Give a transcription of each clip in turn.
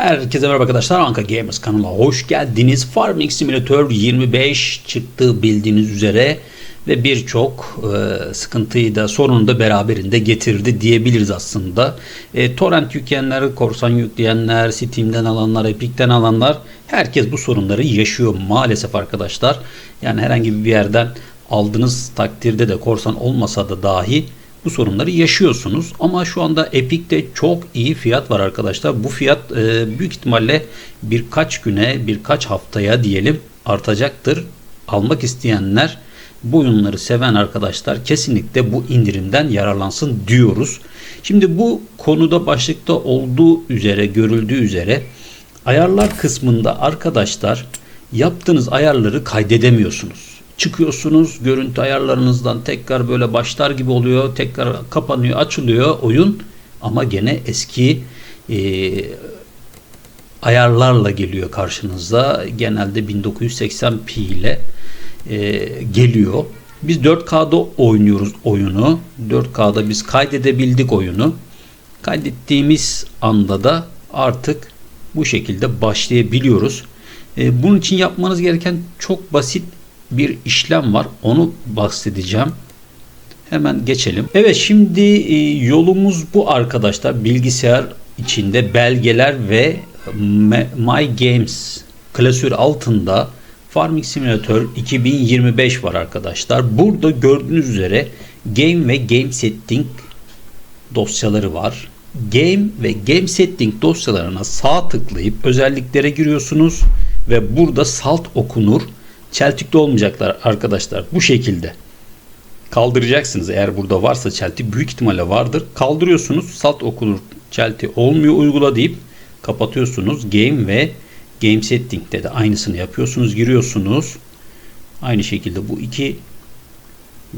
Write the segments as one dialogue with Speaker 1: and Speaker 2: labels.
Speaker 1: Herkese merhaba arkadaşlar. Anka Gamers kanalına hoş geldiniz. Farming Simulator 25 çıktı bildiğiniz üzere ve birçok e, sıkıntıyı da sorunu da beraberinde getirdi diyebiliriz aslında. E, torrent yükleyenler, korsan yükleyenler, Steam'den alanlar, Epic'ten alanlar herkes bu sorunları yaşıyor maalesef arkadaşlar. Yani herhangi bir yerden aldığınız takdirde de korsan olmasa da dahi bu sorunları yaşıyorsunuz. Ama şu anda Epic'te çok iyi fiyat var arkadaşlar. Bu fiyat e, büyük ihtimalle birkaç güne, birkaç haftaya diyelim artacaktır. Almak isteyenler bu oyunları seven arkadaşlar kesinlikle bu indirimden yararlansın diyoruz. Şimdi bu konuda başlıkta olduğu üzere, görüldüğü üzere ayarlar kısmında arkadaşlar yaptığınız ayarları kaydedemiyorsunuz çıkıyorsunuz görüntü ayarlarınızdan tekrar böyle başlar gibi oluyor tekrar kapanıyor açılıyor oyun. Ama gene eski e, ayarlarla geliyor karşınıza genelde 1980p ile e, geliyor. Biz 4K'da oynuyoruz oyunu. 4K'da biz kaydedebildik oyunu. Kaydettiğimiz anda da artık bu şekilde başlayabiliyoruz. E, bunun için yapmanız gereken çok basit bir işlem var. Onu bahsedeceğim. Hemen geçelim. Evet şimdi e, yolumuz bu arkadaşlar. Bilgisayar içinde belgeler ve My Games klasör altında Farming Simulator 2025 var arkadaşlar. Burada gördüğünüz üzere Game ve Game Setting dosyaları var. Game ve Game Setting dosyalarına sağ tıklayıp özelliklere giriyorsunuz ve burada salt okunur çeltikli olmayacaklar arkadaşlar. Bu şekilde kaldıracaksınız. Eğer burada varsa çeltik büyük ihtimalle vardır. Kaldırıyorsunuz. Salt okunur çelti olmuyor uygula deyip kapatıyorsunuz. Game ve Game Setting'de de aynısını yapıyorsunuz. Giriyorsunuz. Aynı şekilde bu iki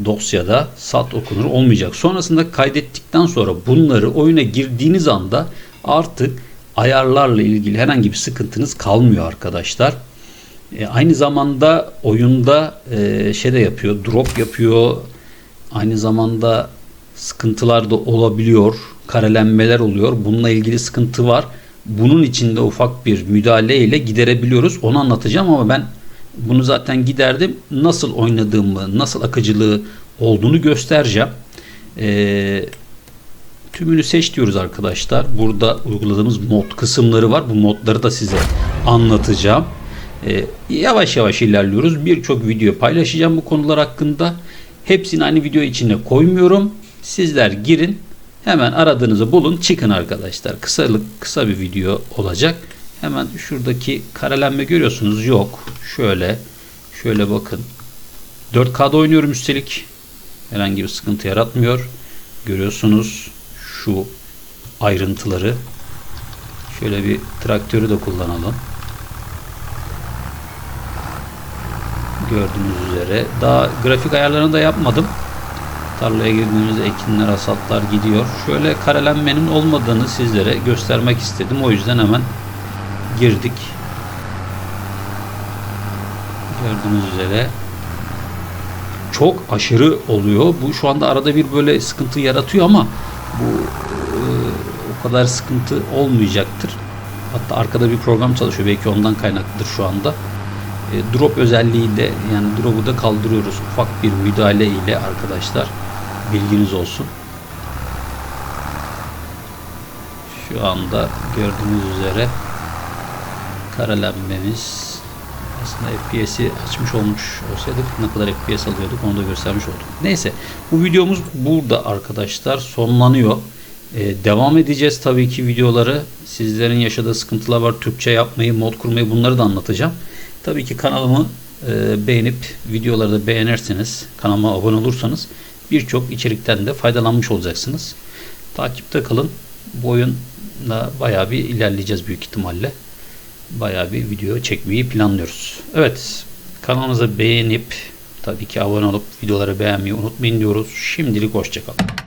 Speaker 1: dosyada salt okunur olmayacak. Sonrasında kaydettikten sonra bunları oyuna girdiğiniz anda artık ayarlarla ilgili herhangi bir sıkıntınız kalmıyor arkadaşlar. E, aynı zamanda oyunda e, şey de yapıyor, drop yapıyor. Aynı zamanda sıkıntılar da olabiliyor. Karelenmeler oluyor. Bununla ilgili sıkıntı var. Bunun içinde ufak bir müdahale ile giderebiliyoruz. Onu anlatacağım ama ben bunu zaten giderdim. Nasıl oynadığımı, nasıl akıcılığı olduğunu göstereceğim. Ee, tümünü seç diyoruz arkadaşlar. Burada uyguladığımız mod kısımları var. Bu modları da size anlatacağım. E, yavaş yavaş ilerliyoruz. Birçok video paylaşacağım bu konular hakkında. Hepsini aynı video içine koymuyorum. Sizler girin. Hemen aradığınızı bulun. Çıkın arkadaşlar. Kısalık kısa bir video olacak. Hemen şuradaki karelenme görüyorsunuz. Yok. Şöyle. Şöyle bakın. 4K'da oynuyorum üstelik. Herhangi bir sıkıntı yaratmıyor. Görüyorsunuz şu ayrıntıları. Şöyle bir traktörü de kullanalım. Gördüğünüz üzere. Daha grafik ayarlarını da yapmadım. Tarlaya girdiğimizde ekinler, hasatlar gidiyor. Şöyle karelenmenin olmadığını sizlere göstermek istedim. O yüzden hemen girdik. Gördüğünüz üzere çok aşırı oluyor. Bu şu anda arada bir böyle sıkıntı yaratıyor ama bu e, o kadar sıkıntı olmayacaktır. Hatta arkada bir program çalışıyor. Belki ondan kaynaklıdır şu anda. E, drop özelliğiyle yani drop'u da kaldırıyoruz ufak bir müdahale ile arkadaşlar bilginiz olsun şu anda gördüğünüz üzere karelenmemiz aslında FPS'i açmış olmuş olsaydık ne kadar FPS alıyorduk onu da göstermiş olduk. Neyse bu videomuz burada arkadaşlar sonlanıyor. Ee, devam edeceğiz tabii ki videoları. Sizlerin yaşadığı sıkıntılar var. Türkçe yapmayı, mod kurmayı bunları da anlatacağım. Tabii ki kanalımı e, beğenip videoları da beğenirseniz, kanalıma abone olursanız birçok içerikten de faydalanmış olacaksınız. Takipte kalın. Bu oyunla bayağı bir ilerleyeceğiz büyük ihtimalle. Bayağı bir video çekmeyi planlıyoruz. Evet, kanalımıza beğenip tabii ki abone olup videoları beğenmeyi unutmayın diyoruz. Şimdilik hoşçakalın.